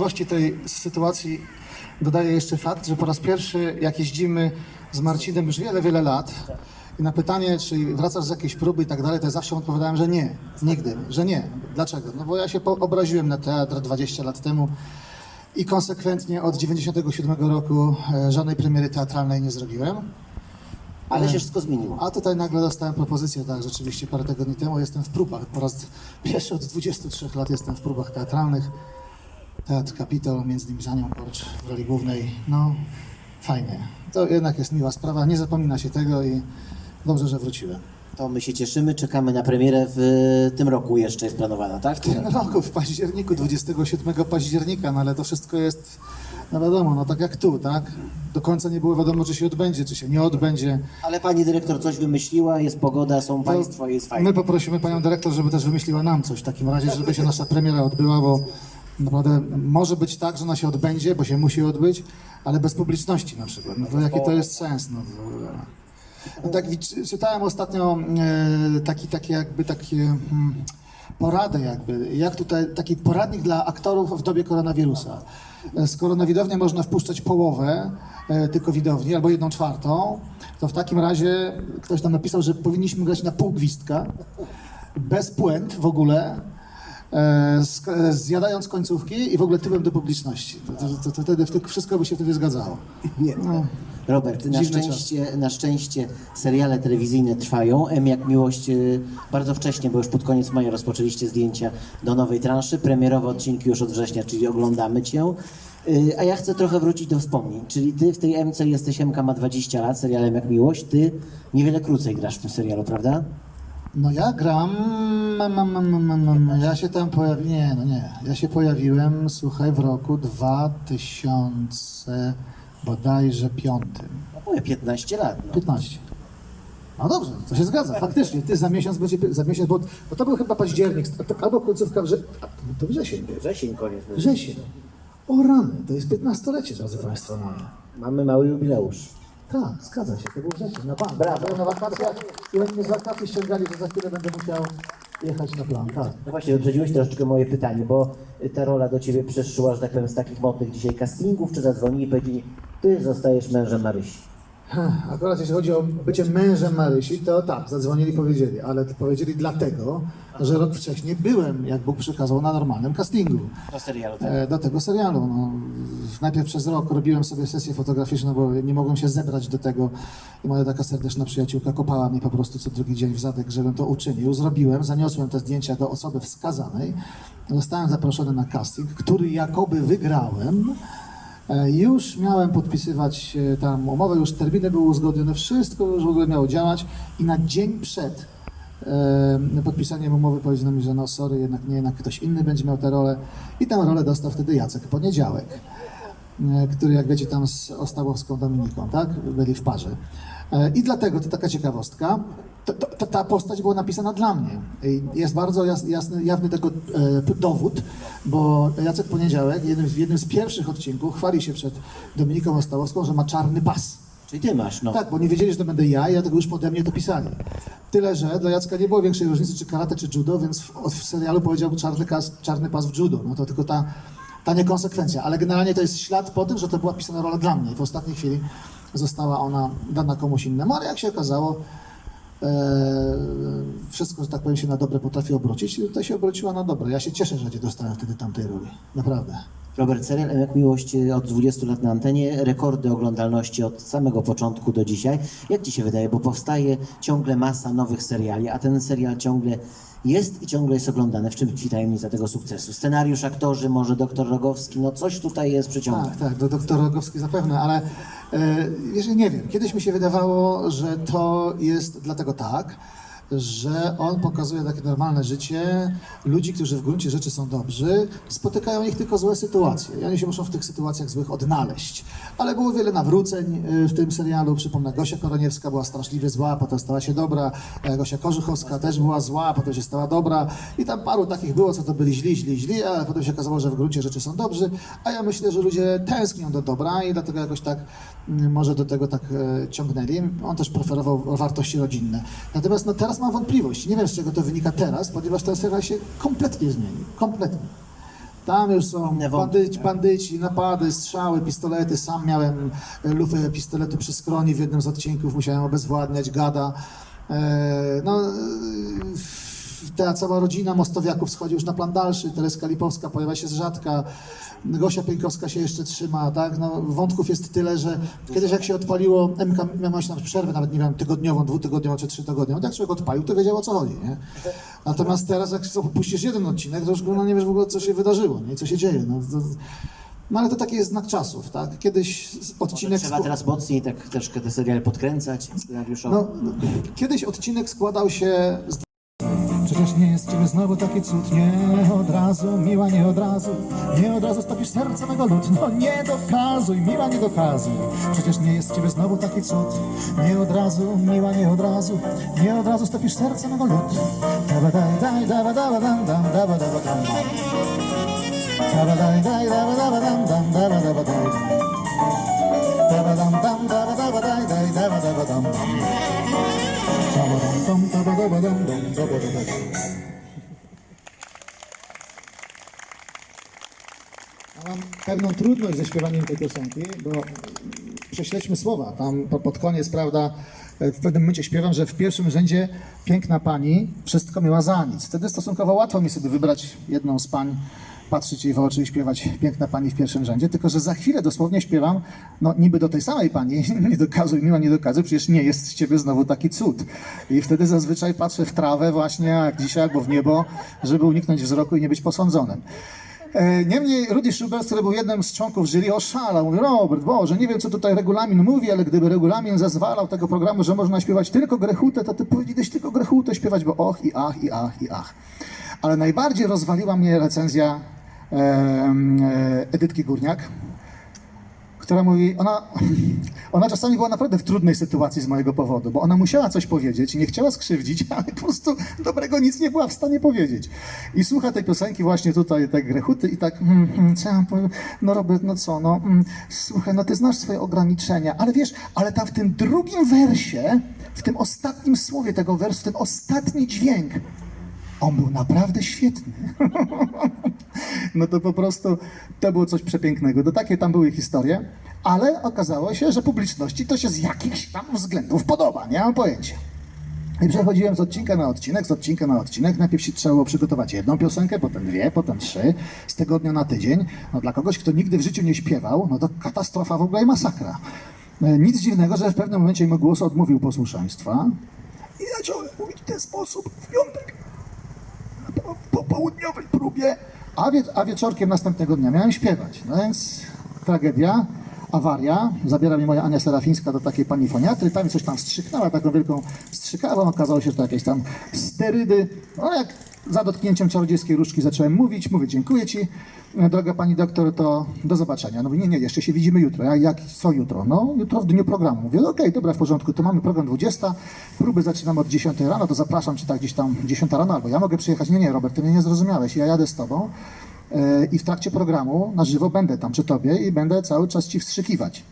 wyjątkowości tej sytuacji dodaje jeszcze fakt, że po raz pierwszy, jak jeździmy z Marcinem już wiele, wiele lat i na pytanie, czy wracasz z jakiejś próby i tak dalej, to zawsze odpowiadałem, że nie, nigdy, że nie. Dlaczego? No bo ja się obraziłem na teatr 20 lat temu i konsekwentnie od 97 roku e, żadnej premiery teatralnej nie zrobiłem. Ale się wszystko zmieniło. A tutaj nagle dostałem propozycję, tak, rzeczywiście parę tygodni temu jestem w próbach. Po raz pierwszy od 23 lat jestem w próbach teatralnych. Teatr Kapitol, między innymi z Anią Korcz w roli głównej. No, fajnie. To jednak jest miła sprawa, nie zapomina się tego i dobrze, że wróciłem. To my się cieszymy, czekamy na premierę w tym roku jeszcze jest planowana, tak? W tym roku, w październiku, 27 października, no ale to wszystko jest, no wiadomo, no tak jak tu, tak? Do końca nie było wiadomo, czy się odbędzie, czy się nie odbędzie. Ale pani dyrektor coś wymyśliła, jest pogoda, są państwo, jest fajnie. My poprosimy panią dyrektor, żeby też wymyśliła nam coś w takim razie, żeby się nasza premiera odbyła, bo naprawdę może być tak, że ona się odbędzie, bo się musi odbyć, ale bez publiczności na przykład. No jaki to jest sens? No, to, no tak, czytałem ostatnio e, taki, taki jakby takie hmm, poradę jakby, jak tutaj, taki poradnik dla aktorów w dobie koronawirusa. E, Skoro na widownię można wpuszczać połowę e, tylko widowni, albo jedną czwartą, to w takim razie ktoś tam napisał, że powinniśmy grać na pół gwizdka, bez puent w ogóle, e, e, zjadając końcówki i w ogóle tyłem do publiczności. To, to, to, wtedy wszystko by się wtedy zgadzało. Nie. Robert, na Dziwny szczęście, na szczęście seriale telewizyjne trwają. M jak miłość y, bardzo wcześnie, bo już pod koniec maja rozpoczęliście zdjęcia do nowej transzy. Premierowe odcinki już od września, czyli oglądamy cię. Y, A ja chcę trochę wrócić do wspomnień. Czyli ty w tej MC jesteś, MK ma 20 lat, serialem jak miłość. Ty niewiele krócej grasz w tym serialu, prawda? No ja gram, mam, mam, mam, mam, mam, mam. ja się tam pojawiłem, nie, no nie, ja się pojawiłem, słuchaj, w roku 2000 bodajże piątym, No mówię, 15 lat. No. 15. No dobrze, to się zgadza, faktycznie, ty za miesiąc będzie, za miesiąc, bo, bo to był chyba październik, albo końcówka wrze, a, to wrzesień Wrzesień koniec. wrzesień. O rany, to jest 15-lecie, drodzy Państwo. Mamy mały jubileusz. Tak, zgadza się, to był wrzesień, na bank. Brawo, na wakacjach, i oni mnie z wakacji ściągali, że za chwilę będę musiał jechać na plan, tak. No właśnie, wyprzedziłeś troszeczkę moje pytanie, bo ta rola do ciebie przyszła, że tak powiem, z takich mocnych dzisiaj castingów, czy zadzwonili i powiedzieli, ty zostajesz mężem Marysi. Akurat jeśli chodzi o bycie mężem Marysi, to tak, zadzwonili, powiedzieli, ale powiedzieli dlatego, że rok wcześniej byłem, jak Bóg przykazał, na normalnym castingu Do serialu, tak? e, do tego serialu. No, najpierw przez rok robiłem sobie sesję fotograficzną, bo nie mogłem się zebrać do tego i moja taka serdeczna przyjaciółka kopała mnie po prostu co drugi dzień w zadek, żebym to uczynił. Zrobiłem, zaniosłem te zdjęcia do osoby wskazanej, zostałem zaproszony na casting, który jakoby wygrałem. E, Już miałem podpisywać e, tam umowę, już terminy były uzgodnione, wszystko już w ogóle miało działać i na dzień przed e, podpisaniem umowy powiedziano mi, że no sorry, jednak nie, jednak ktoś inny będzie miał tę rolę i tę rolę dostał wtedy Jacek Poniedziałek, który jak wiecie tam z Ostałowską Dominiką, tak, byli w parze. I dlatego, to taka ciekawostka, to, ta postać była napisana dla mnie. I Jest bardzo jas, jasny, jawny tego e, dowód, bo Jacek Poniedziałek jednym, w jednym z pierwszych odcinków chwali się przed Dominiką Ostałowską, że ma czarny pas. Czyli ty masz, no. Tak, bo nie wiedzieli, że to będę ja i dlatego już pode mnie to pisali. Tyle, że dla Jacka nie było większej różnicy, czy karate, czy judo, więc w, w serialu powiedział czarny, kas, czarny pas w judo. No to tylko ta, ta niekonsekwencja. Ale generalnie to jest ślad po tym, że to była pisana rola dla mnie. W ostatniej chwili została ona dana komuś innemu, ale jak się okazało, e, wszystko, że tak powiem, się na dobre potrafi obrócić. I to się obróciła na dobre. Ja się cieszę, że nie dostałem wtedy tamtej roli. Naprawdę. Robert, serial jak miłość y, od 20 lat na antenie, rekordy oglądalności od samego początku do dzisiaj. Jak ci się wydaje, bo powstaje ciągle masa nowych seriali, a ten serial ciągle jest i ciągle jest oglądany. W czym tkwi tajemnica tego sukcesu? Scenariusz, aktorzy, może doktor Rogowski, no coś tutaj jest przyciąga. Tak, tak, do doktora Rogowski zapewne, ale e, jeżeli nie wiem, kiedyś mi się wydawało, że to jest dlatego tak, że on pokazuje takie normalne życie ludzi, którzy w gruncie rzeczy są dobrzy, spotykają ich tylko złe sytuacje i oni się muszą w tych sytuacjach złych odnaleźć. Ale było wiele nawróceń e, w tym serialu, przypomnę, Gosia Koroniewska była straszliwie zła, potem stała się dobra, e, Gosia Korzuchowska też była zła, potem się stała dobra i tam paru takich było, co to byli źli, źli, źli, ale potem się okazało, że w gruncie rzeczy są dobrzy, a ja myślę, że ludzie tęsknią do dobra i dlatego jakoś tak mm, może do tego tak e, ciągnęli. On też preferował wartości rodzinne. Natomiast no, teraz mam wątpliwość. Nie wiem, z czego to wynika teraz, ponieważ ten serial się kompletnie zmienił. Kompletnie. Tam już są bandyci, bandyci, napady, strzały, pistolety. Sam miałem e, lufę pistoletu przy skroni w jednym z odcinków, musiałem obezwładniać gada. E, No, e, ta cała rodzina Mostowiaków schodzi już na plan dalszy. Tereska Lipowska pojawia się z rzadka. Gosia Pieńkowska się jeszcze trzyma, tak? No, wątków jest tyle, że kiedyś jak się odpaliło MK, miałem się przerwę, nawet nie wiem, tygodniową, dwutygodniową czy trzytygodniową, tak człowiek odpalił, to wiedział o co chodzi, nie? Natomiast teraz jak puścisz jeden odcinek, to już no, nie wiesz w ogóle co się wydarzyło, nie? Co się dzieje. No, to, no ale to taki jest znak czasów, tak? Kiedyś Może odcinek... trzeba teraz mocniej tak troszkę te seriale podkręcać scenariuszowo. No, kiedyś odcinek składał się z Przecież nie jest ciebie znowu taki cud, nie od razu, miła nie od razu, nie od razu stopisz serce mego lud, no nie dokazuj, miła nie dokazuj, przecież nie jest ciebie znowu taki cud, nie od razu, miła nie od razu, nie od razu stopisz serce mego lud. Daba daj daj, daba daba dam dam, daba daba dam. Daba daj daj, daba daba dam dam, daba daba dam. Daba dam dam, daba daba daj daj, daba daba dam dam. Mam pewną trudność ze śpiewaniem tej piosenki, bo prześledźmy słowa. Tam po- pod koniec, prawda, w pewnym momencie śpiewam, że w pierwszym rzędzie piękna pani wszystko miała za nic. Wtedy stosunkowo łatwo mi sobie wybrać jedną z pań, patrzeć jej w oczy i śpiewać piękna pani w pierwszym rzędzie, tylko że za chwilę dosłownie śpiewam, no niby do tej samej pani, nie dokazuj, miła nie dokazuj, przecież nie jest z ciebie znowu taki cud. I wtedy zazwyczaj patrzę w trawę właśnie, jak dzisiaj, albo w niebo, żeby uniknąć wzroku i nie być posądzonym. E, Niemniej Rudy Schubert, który był jednym z członków jury, oszalał. Mówi, Robert, Boże, nie wiem, co tutaj regulamin mówi, ale gdyby regulamin zezwalał tego programu, że można śpiewać tylko grechutę, to ty powinieneś tylko grechutę śpiewać, bo och i ach, i ach, i ach. Ale najbardziej rozwaliła mnie recenzja Edytki Górniak, która mówi, ona, ona czasami była naprawdę w trudnej sytuacji z mojego powodu, bo ona musiała coś powiedzieć, nie chciała skrzywdzić, ale po prostu dobrego nic nie była w stanie powiedzieć. I słucha tej piosenki właśnie tutaj, te grechuty i tak, mm, mm, co ja no Robert, no co, no mm, słuchaj, no ty znasz swoje ograniczenia, ale wiesz, ale tam w tym drugim wersie, w tym ostatnim słowie tego wersu, ten ostatni dźwięk, on był naprawdę świetny. No to po prostu to było coś przepięknego. To takie tam były historie, ale okazało się, że publiczności to się z jakichś tam względów podoba, nie mam pojęcia. I przechodziłem z odcinka na odcinek, z odcinka na odcinek. Najpierw się trzeba było przygotować jedną piosenkę, potem dwie, potem trzy, z tygodnia na tydzień. No dla kogoś, kto nigdy w życiu nie śpiewał, no to katastrofa w ogóle i masakra. E, Nic dziwnego, że w pewnym momencie mój głos odmówił posłuszeństwa i zacząłem mówić w ten sposób w piątek po, po południowej próbie, a, wie, a wieczorkiem następnego dnia miałem śpiewać. No więc tragedia, awaria. Zabiera mi moja Ania Serafińska do takiej pani foniatry, tam coś tam wstrzyknęła, taką wielką strzykawą. Okazało się, że to jakieś tam sterydy. No jak za dotknięciem czarodziejskiej różdżki zacząłem mówić, mówię dziękuję ci, droga pani doktor, to do zobaczenia. No mówi, nie, nie, jeszcze się widzimy jutro. Ja, jak, co jutro? No jutro w dniu programu. Mówię, okej, dobra, w porządku, to mamy program 20, próby zaczynamy od 10 rano, to zapraszam cię tak gdzieś tam 10 rano, albo ja mogę przyjechać. Nie, nie, Robert, ty mnie nie zrozumiałeś, ja jadę z tobą e, i w trakcie programu na żywo będę tam przy tobie i będę cały czas ci wstrzykiwać.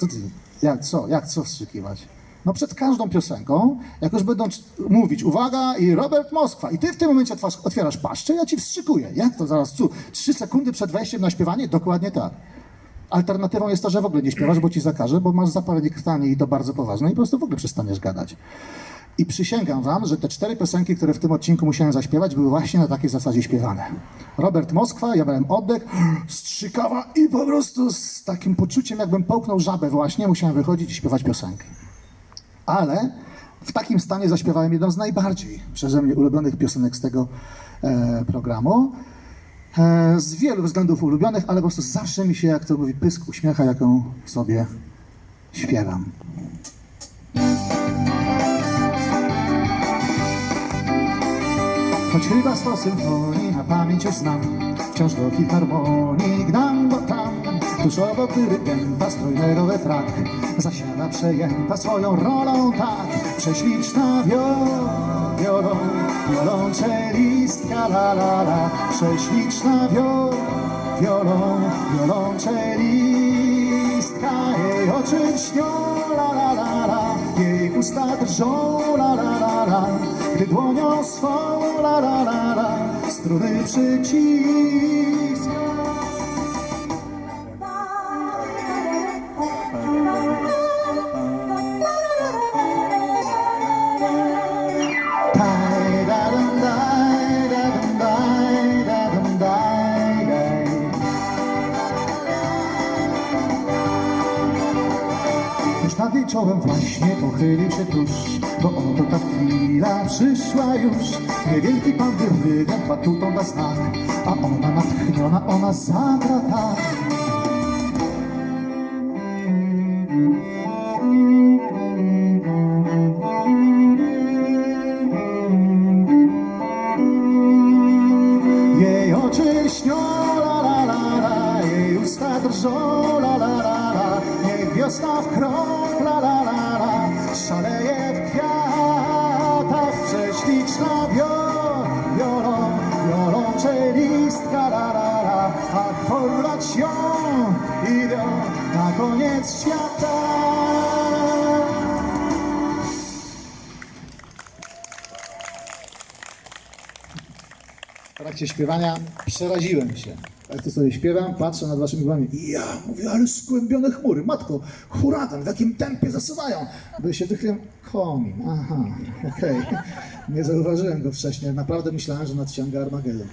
Co ty? Jak co? Jak co wstrzykiwać? No przed każdą piosenką, jak już będą mówić, uwaga, i Robert Moskwa, i ty w tym momencie otwierasz paszczę, ja ci wstrzykuję. Jak to zaraz? Co? Trzy sekundy przed wejściem na śpiewanie? Dokładnie tak. Alternatywą jest to, że w ogóle nie śpiewasz, bo ci zakaże, bo masz zapalenie krtani i to bardzo poważne i po prostu w ogóle przestaniesz gadać. I przysięgam wam, że te cztery piosenki, które w tym odcinku musiałem zaśpiewać, były właśnie na takiej zasadzie śpiewane. Robert Moskwa, ja brałem oddech, strzykawa i po prostu z takim poczuciem, jakbym połknął żabę właśnie, musiałem wychodzić i śpiewać piosenkę. Ale w takim stanie zaśpiewałem jedną z najbardziej przeze mnie ulubionych piosenek z tego e, programu. E, z wielu względów ulubionych, ale po prostu zawsze mi się, jak to mówi, pysk uśmiecha, jaką sobie śpiewam. Choć chyba sto symfonii na pamięć już znam Wciąż do filharmonii gnam, bo tam Obok dyrygenta strojnego we frak. Zasiada przejęta swoją rolą tak. Prześliczna wio- wiolą Wiolonczelistka la la la. Prześliczna wio- wiolą Wiolonczelistka Jej oczy śnią la la la la. Jej usta drżą, la la la la, gdy dłonią swą, la la la la, struny przyciska. Czołem właśnie pochylił się tuż Bo oto ta chwila przyszła już. Niewielki pan wyrwygam batutą da znak A ona natchniona, ona zagra tak porwać ją na koniec świata W trakcie śpiewania przeraziłem się. Jak to sobie śpiewam, patrzę nad waszymi głowami. I ja mówię, ale skłębione chmury. Matko, huragan, w jakim tempie zasuwają. By się wychyliłem, komin. Aha, okej. Nie zauważyłem go wcześniej. Naprawdę myślałem, że nadciąga Armagedon.